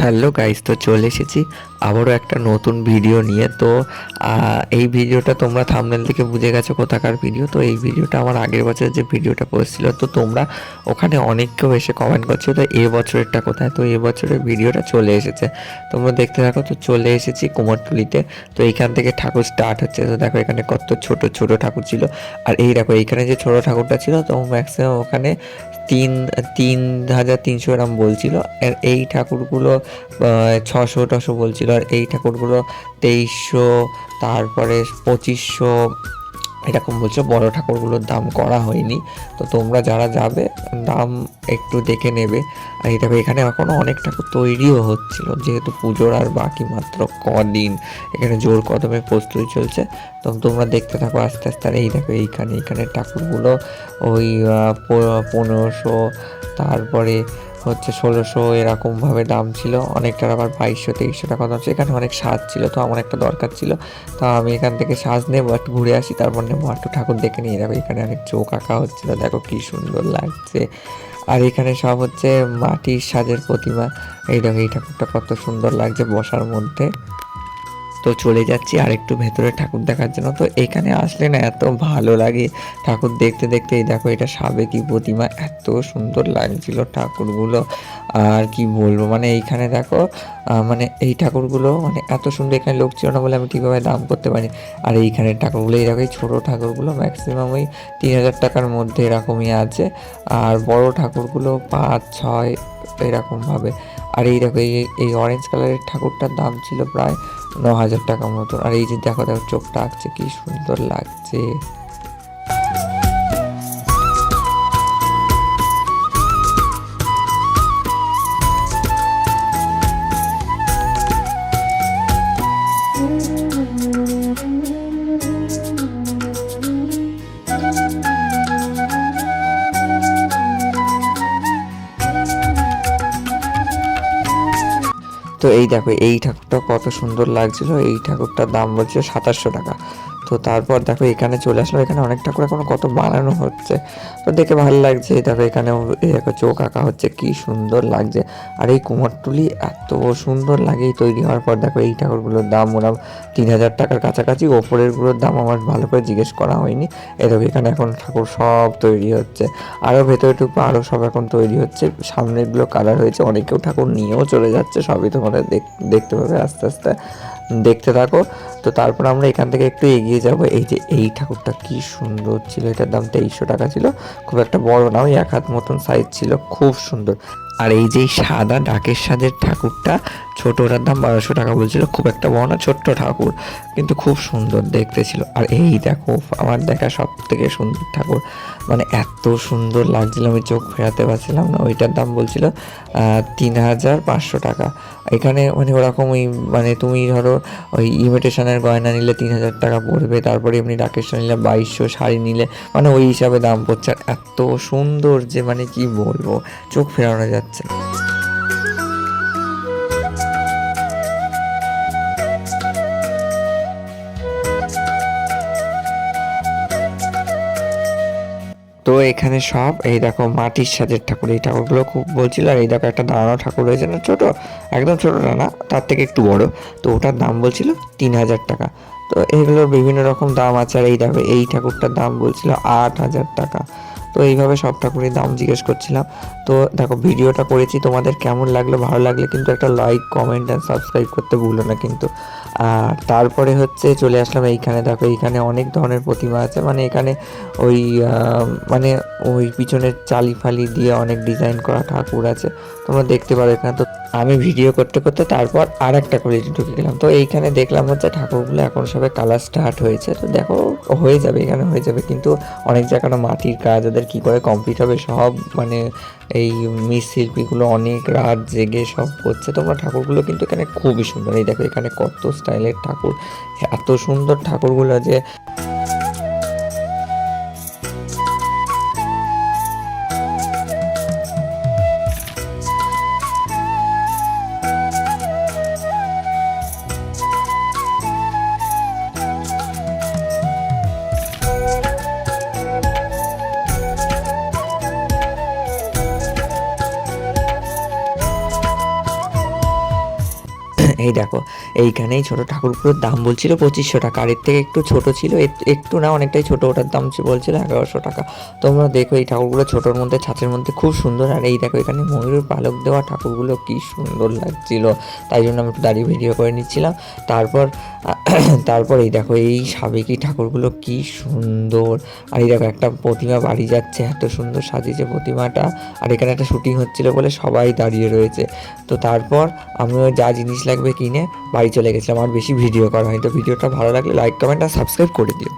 Hello guys তো চলে এসেছি আবারও একটা নতুন ভিডিও নিয়ে। তো এই ভিডিওটা তোমরা থামনেল থেকে বুঝে গেছো কোথাকার ভিডিও তো এই ভিডিওটা আমার আগের বছর যে ভিডিওটা পড়ছিল তো তোমরা ওখানে অনেক কেউ এসে কমেন্ট করছ, তো এ বছরেরটা কোথায়? তো এ বছরের ভিডিওটা চলে এসেছে। তোমরা দেখতে থাকো, তো চলে এসেছি কুমোরটুলিতে। তো এইখান থেকে ঠাকুর স্টার্ট হচ্ছে। তো দেখো এখানে কত ছোট ছোট ঠাকুর ছিল। আর এই দেখো, এইখানে যে ছোট ঠাকুরটা ছিল, তো ম্যাক্সিমাম ওখানে তিন তিন হাজার তিনশো গ্রাম বলছিল এই ঠাকুরগুলো ছশো টশো বলছিল, আর এই ঠাকুরগুলো তেইশশো, তারপরে পঁচিশশো, এরকম বলছো, বড় ঠাকুরগুলোর দাম করা হয়নি। তো তোমরা যারা যাবে, দাম একটু দেখে নেবে। আর দেখো, এখানে এখনও অনেক ঠাকুর তৈরিও হচ্ছিল, যেহেতু পুজোর আর বাকি মাত্র কদিন। এখানে জোর কদমে প্রস্তুতি চলছে। তো তোমরা দেখতে থাকো, আস্তে আস্তে। আর এই দেখো, এইখানে এইখানে ঠাকুরগুলো ওই পনেরোশো, তারপরে হচ্ছে ষোলোশো এরকমভাবে দাম ছিল। অনেকটার আবার বাইশশো, তেইশশো টাকা দাম ছিল। এখানে অনেক সাজ ছিল, তো আমার একটা দরকার ছিল। তো আমি এখান থেকে সাজ নেব, একটু ঘুরে আসি, তারপর নেব। একটু ঠাকুর দেখে নিয়ে যাব। এখানে অনেক চোখ আঁকা হচ্ছিল, দেখো কী সুন্দর লাগছে। আর এখানে সব হচ্ছে মাটির সাজের প্রতিমা। এই দেখো, এই ঠাকুরটা কত সুন্দর লাগছে বসার মধ্যে। তো চলে যাচ্ছি আর একটু ভেতরে ঠাকুর দেখার জন্য। তো এখানে আসলে না এত ভালো লাগে ঠাকুর দেখতে দেখতে। এই দেখো এটা সাবেকি প্রতিমা, এত সুন্দর লাগছিল ঠাকুরগুলো। আর কি বলব মানে এইখানে দেখো মানে এই ঠাকুরগুলো মানে এত সুন্দর এখানে লোক ছিল না বলে আমি ঠিকভাবে দাম করতে পারি আর এইখানে ঠাকুরগুলো দেখো এই ছোটো ঠাকুরগুলো ম্যাক্সিমাম ওই তিন হাজার টাকার মধ্যে এরকমই আছে। আর বড় ঠাকুরগুলো পাঁচ, ছয় এরকমভাবে। আর এই দেখো, এই এই অরেঞ্জ কালারের ঠাকুরটার দাম ছিল প্রায় ন হাজার টাকা মতন। আর এই যে দেখো দেখো, চোখটা আঁকছে, কি সুন্দর লাগছে। তো এই দেখো এই ঠাকুরটা কত সুন্দর লাগছিল। এই ঠাকুরটার দাম বলছে সাতাশশো টাকা। তো তারপর দেখো এখানে চলে আসলো। এখানে অনেক ঠাকুর এখন কত বানানো হচ্ছে। তো দেখে ভালো লাগছে। দেখো এখানে এই দেখো চোখ আঁকা হচ্ছে। কি সুন্দর লাগছে। আর এই কুমারটুলি এত সুন্দর লাগে তৈরি হওয়ার পর। দেখো এই ঠাকুরগুলোর দাম ওরা তিন হাজার টাকার কাছাকাছি। ওপরেরগুলোর দাম আমার ভালো করে জিজ্ঞেস করা হয়নি। এই দেখো এখানে এখন ঠাকুর সব তৈরি হচ্ছে। আরও ভেতরে টুকু আরও সব এখন তৈরি হচ্ছে। সামনেরগুলো কালার হয়েছে। অনেকেও ঠাকুর নিয়েও চলে যাচ্ছে। সবই তোমরা দেখ- দেখতে পাবে আস্তে আস্তে। দেখতে থাকো। তো তারপর আমরা এখান থেকে একটু এগিয়ে যাব। এই যে এই ঠাকুরটা কি সুন্দর ছিল, এটার দাম তেইশশো টাকা ছিল। খুব একটা বড় না, ওই এক হাত মতন সাইজ ছিল। খুব সুন্দর। আর এই যে সাদা ডাকের সাজের ঠাকুরটা ছোট ওটার দাম বারোশো টাকা বলছিল, খুব একটা বড় না, ছোট্ট ঠাকুর, কিন্তু খুব সুন্দর দেখতে ছিল। আর এই দেখো, আমার দেখা সব থেকে সুন্দর ঠাকুর। মানে এত সুন্দর লাগছিল, আমি চোখ ফেরাতে পারছিলাম না। ওইটার দাম বলছিল তিন হাজার পাঁচশো টাকা। এখানে মানে ওরকম ওই মানে তুমি ধরো, ওই ইমিটেশনের গয়না নিলে তিন হাজার টাকা পড়বে, তারপরে এমনি রাকেশটা নিলে বাইশশো শাড়ি নিলে মানে ওই হিসাবে দাম পড়ছে। আর এত সুন্দর যে মানে কি বলব, চোখ ফেরানো যাচ্ছে না। তো এখানে সব, এই দেখো মাটির সাজের ঠাকুর, এই ঠাকুরগুলো খুব বলছিল, আর এই দেখো একটা দাঁড়ানো ঠাকুর রয়েছে না, ছোট, একদম ছোটটা না, তার থেকে একটু বড়। তো ওটার দাম বলছিল তিন হাজার টাকা। তো এগুলোর বিভিন্ন রকম দাম আছে, আর এই দেখো, এই ঠাকুরটার দাম বলছিল আট হাজার টাকা। তো এইভাবে সব ঠাকুরের দাম জিজ্ঞেস করছিলাম। তো দেখো, ভিডিওটা করেছি, তোমাদের কেমন লাগল? ভালো লাগলে কিন্তু একটা লাইক কমেন্ট অ্যান্ড সাবস্ক্রাইব করতে ভুলো না কিন্তু। আর তারপরে হচ্ছে চলে আসলাম এইখানে। দেখো, এইখানে অনেক ধরনের প্রতিমা আছে। মানে এখানে ওই মানে ওই পিছনের চালি ফালি দিয়ে অনেক ডিজাইন করা ঠাকুর আছে। তোমরা দেখতে পারো এখানে। তো আমি ভিডিও করতে করতে তারপর আর একটা করে ঢুকে গেলাম। তো এইখানে দেখলাম হচ্ছে ঠাকুরগুলো এখন সবে কালার স্টার্ট হয়েছে। তো দেখো, হয়ে যাবে, এখানে হয়ে যাবে। কিন্তু অনেক জায়গাটা মাটির কাজ, ওদের কি করে কমপ্লিট হবে সব মানে এই মৃৎশিল্পীগুলো অনেক রাত জেগে সব করছে। তোমরা ঠাকুরগুলো কিন্তু এখানে খুবই সুন্দর। এই দেখো এখানে কত স্টাইলের ঠাকুর। এত সুন্দর ঠাকুরগুলো যে এই দেখো, এইখানেই ছোট ঠাকুরগুলোর দাম বলছিল পঁচিশশো টাকা। আর এর থেকে একটু ছোট ছিল একটু না, অনেকটাই ছোট, ওটার দাম ছিল- বলছিল এগারোশো টাকা। তোমরা দেখো এই ঠাকুরগুলো ছোটোর মধ্যে, ছাঁচের মধ্যে খুব সুন্দর। আর এই দেখো, এখানে ময়ূরের পালক দেওয়া ঠাকুরগুলো কি সুন্দর লাগছিল। তাই জন্য আমি একটু দাঁড়িয়ে ভিডিও করে নিচ্ছিলাম। তারপর তারপর এই দেখো এই সাবেকি ঠাকুরগুলো কি সুন্দর। আর এই দেখো একটা প্রতিমা বাড়ি যাচ্ছে, এত সুন্দর সাজিয়েছে প্রতিমাটা। আর এখানে একটা শুটিং হচ্ছিল বলে সবাই দাঁড়িয়ে রয়েছে। তো তারপর আমিও যা জিনিস লাগবে কিনে বাড়ি চলে গেছিলাম, আর বেশি ভিডিও করা হয়নি। তো ভিডিওটা ভালো লাগলে লাইক কমেন্ট আর সাবস্ক্রাইব করে দিও।